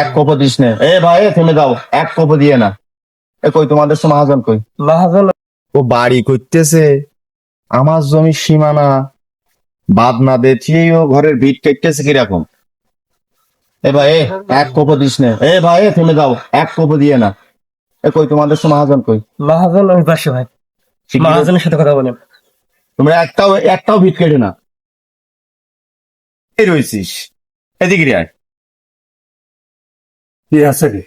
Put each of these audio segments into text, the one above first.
এক কোপ দিস নে। এ ভাই থেমে যাও। এক কোপ দিয়ে না। এ কই তোমাদের সে মহাজন কই? মহাজন। ও বাড়ি করতেছে আমার জমির সীমানা। বাদ না দেখিয়ে ও ঘরের কীরকম। এ ভাই এক কোপ দিস নে। এ ভাই থেমে যাও। এক কোপ দিয়ে না। এ কই তোমাদের সে মহাজন কই? মহাজন ওই পাশে ভাই। মহাজনের সাথে কথা বলেন। তোমরা একটাও একটাও ভিট কেটে না। রয়েছিস এদিকে আয়। কি আছে কি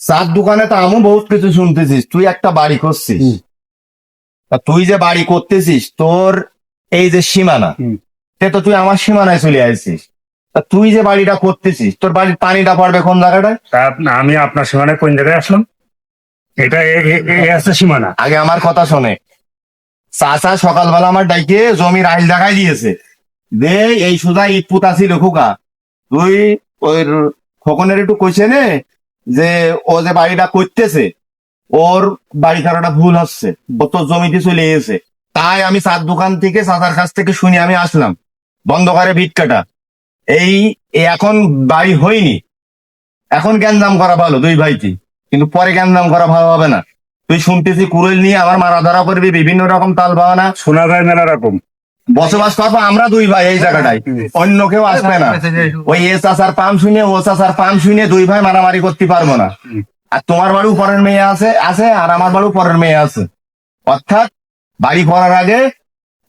চার দোকানে তো আমি বহুত কিছু শুনতেছিস তুই একটা বাড়ি করছিস। তা তুই যে বাড়ি করতেছিস তোর এই যে সীমানা সে তো তুই আমার সীমানায় চলে আসছিস তা তুই যে বাড়িটা করতেছিস তোর বাড়ির পানিটা পড়বে কোন জায়গাটায়? আমি আপনার সীমানায় কোন জায়গায় আসলাম? এটা আছে সীমানা। আগে আমার কথা শোনে। চাচা সকালবেলা আমার ডাইকে জমির আইল দেখাই দিয়েছে। দে এই সুদা ইট পুতা ছিল খোকা। তুই ওই খোকনের একটু কইছে নে যে, ও যে বাড়িটা করতেছে, ওর বাড়ি কারোটা ভুল হচ্ছে, ও তো জমিতে চলে গেছে। তাই আমি চার দোকান থেকে, চাচার কাছ থেকে শুনে আমি আসলাম বন্ধ করে ভিট কাটা। এই এখন বাড়ি হয়নি। এখন জ্ঞানদাম করা ভালো, দুই ভাইটি। কিন্তু পরে জ্ঞানদাম করা ভালো হবে না। তুই শুনতেছি কুড়েল নিয়ে আমার মারা ধরা করবি, বিভিন্ন রকম তাল বাহানা। শোনা যায় মেলা রকম বসবাস করব আমরা দুই ভাই এই জায়গাটায়। অন্য কেউ আসবে না। ওই এ চাচার পাম শুনে, ও চাচার পাম শুনে দুই ভাই মারামারি করতে পারব না। আর তোমার বাড়িও পরের মেয়ে আছে আছে, আর আমার বাড়িও পরের মেয়ে আছে। অর্থাৎ বাড়ি করার আগে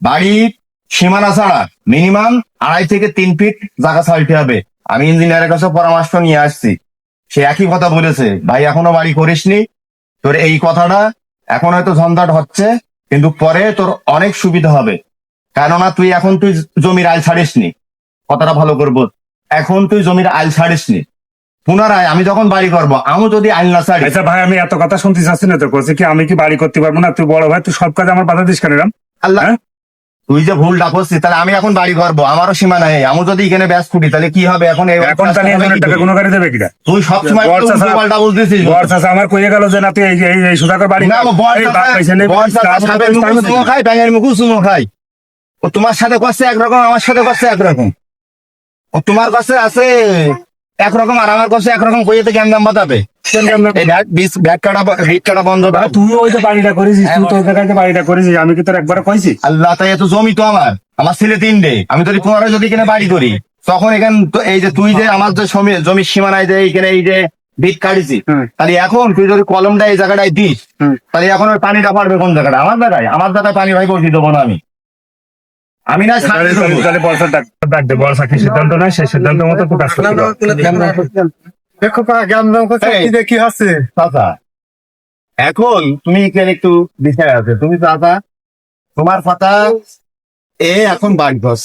বাড়ির সীমানা ছাড়া মিনিমাম আড়াই থেকে তিন ফিট জায়গা ছাড়তে হবে। আমি ইঞ্জিনিয়ারের কাছে পরামর্শ নিয়ে আসছি। সে একই কথা বলেছে, ভাই, এখনও বাড়ি করিসনি। তোর এই কথাটা এখন হয়তো ঝঞ্ঝাট হচ্ছে, কিন্তু পরে তোর অনেক সুবিধা হবে। কেননা তুই এখন তুই জমির আইল ছাড়িসনি। কথাটা ভালো করব এখন তুই জমির আইল ছাড়িসনি। পুনরায় আমি যখন বাড়ি করব আমি যদি আইল না ছাড়ি আচ্ছা ভাই আমি এত কথা শুনতে চাচ্ছি না তো বলছি কি আমি কি বাড়ি করতে পারব না? তুই বড় ভাই তুই সব কাজে আমার বাধা দিস কেন আল্লাহ হ্যাঁ? তুই যে ভুলটা করছিস তাহলে আমি এখন বাড়ি করব আমারও সীমা নাই। আমি যদি এখানে ব্যাস ফুটি তাহলে কি হবে? এখন এখন টাকা কোনো গাড়ি দেবে কিনা তুই সবসময় বর চাচা- পাল্টা বলতেছিস। বর চাচা আমার কইয়ে গেল যে না তুই এই সুধাকর বাড়ি। না কর। বর এই চাচা- বাপ পয়সা নেই, বর চাচা তার মতো সাপের আমি মুখে তার চুমো মতো- খাই ব্যাঙের মুখে চুমো খাই ও তোমার সাথে করছে একরকম আমার সাথে করছে একরকম ও তোমার কাছে আছে একরকম আর আমার কাছে একরকম কইতে জ্ঞান দাম বাতাবে এই ব্যাট বিষ ব্যাট কাটা হিট কাটা বন্ধ দাও তুই ওই যে বাড়িটা তো ওই জায়গায় যে বাড়িটা করেছিস আমি কি তোর একবার কইছি? আল্লাহ তাই এত জমি তো আমার। আমার ছেলে তিনটে আমি যদি পুনরায় যদি এখানে বাড়ি করি তখন এখান এই যে তুই যে আমার যে জমি- জমির সীমানায় যে এখানে এই যে কাটিছি তাহলে এখন তুই যদি কলমটা এই জায়গাটায় দিস তাহলে এখন ওই পানিটা পারবে কোন জায়গাটা? আমার জায়গায় আমার জায়গায় পানি ভাই বসি দেবো না আমি। আমি না বর্ষা ডাক ডাক বর্ষা কি সিদ্ধান্ত নেয়? সেই সিদ্ধান্ত মতো তুই কাজ দেখো কি আছে চাচা এখন তুমি এখানে একটু বিষয় আছে। তুমি চাচা তোমার কথা এ এখন বাড়ি বস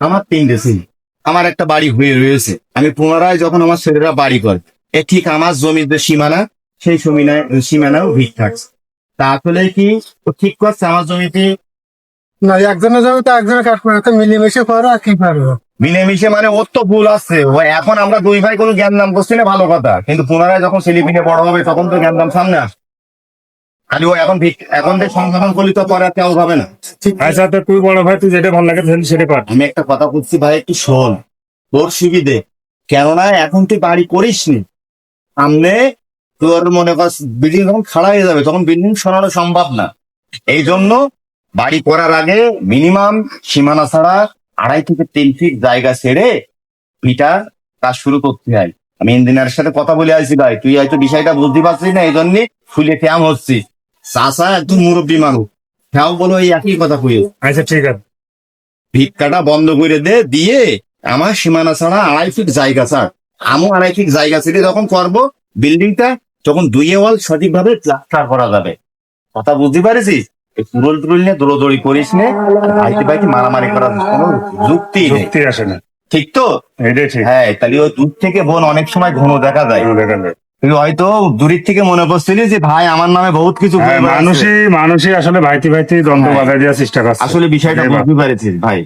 আমার তিনটে সিন আমার একটা বাড়ি হয়ে রয়েছে। আমি পুনরায় যখন আমার ছেলেরা বাড়ি করে এ ঠিক আমার জমির যে সীমানা সেই সীমানায় সীমানাও ভিট থাকছে। তাহলে কি ঠিক করছে? আমার জমিতে না একজনের জমি তো একজনের কাট করে তো মিলেমিশে করো আর কি পারব মিলেমিশে মানে ওর তো ভুল আছে। ও এখন আমরা দুই ভাই কোনো জ্ঞান নাম করছি না ভালো কথা। কিন্তু পুনরায় যখন ছেলেপিনে বড় হবে তখন তো জ্ঞান নাম সামনে আসে খালি ও এখন এখন থেকে সংশোধন করলে তো পরে আর কেউ হবে না। আচ্ছা তো তুই বড় ভাই তুই যেটা ভালো লাগে সেটা কর আমি একটা কথা বলছি ভাই একটু শোন। তোর সুবিধে। কেননা এখন তুই বাড়ি করিস নি। সামনে তোর মনে কর বিল্ডিং যখন খাড়া হয়ে যাবে তখন বিল্ডিং সরানো সম্ভব না। এই জন্য বাড়ি করার আগে মিনিমাম সীমানা ছাড়া আড়াই থেকে তিন ফিট জায়গা ছেড়ে পিটা কাজ শুরু করতে হয়। আমি ইঞ্জিনিয়ারের সাথে কথা বলে আসছি ভাই তুই হয়তো বিষয়টা বুঝতে পারছিস না এই জন্য ফুলে ফ্যাম হচ্ছিস। চাষা একদম মুরব্বী মানুষ। ফ্যাও বলো এই একই কথা কইও আচ্ছা ঠিক আছে। ভিক্ষাটা বন্ধ করে দে দিয়ে আমার সীমানা ছাড়া আড়াই ফিট জায়গা ছাড়। আমও আড়াই ফিট জায়গা ছেড়ে যখন করব বিল্ডিংটা তখন দুই ওয়াল সঠিকভাবে প্লাস্টার করা যাবে। কথা বুঝতে পারিস পুরল তুরল নিয়ে দৌড়দৌড়ি করিস নে ভাইতে ভাইতে মারামারি করার কোনো যুক্তি নেই। যুক্তি আসে না। ঠিক তো? এটাই ঠিক। হ্যাঁ তাহলে ওই দূর থেকে বোন অনেক সময় ঘন দেখা যায়। দেখা যায়। তুই হয়তো দূরের থেকে মনে করছিলি যে ভাই আমার নামে বহুত কিছু হ্যাঁ। মানুষই মানুষই আসলে ভাইতে ভাইতি দ্বন্দ্ব হ্যাঁ। বাধা দেওয়ার চেষ্টা করছে। আসলে বিষয়টা বুঝতে পেরেছিস ভাই।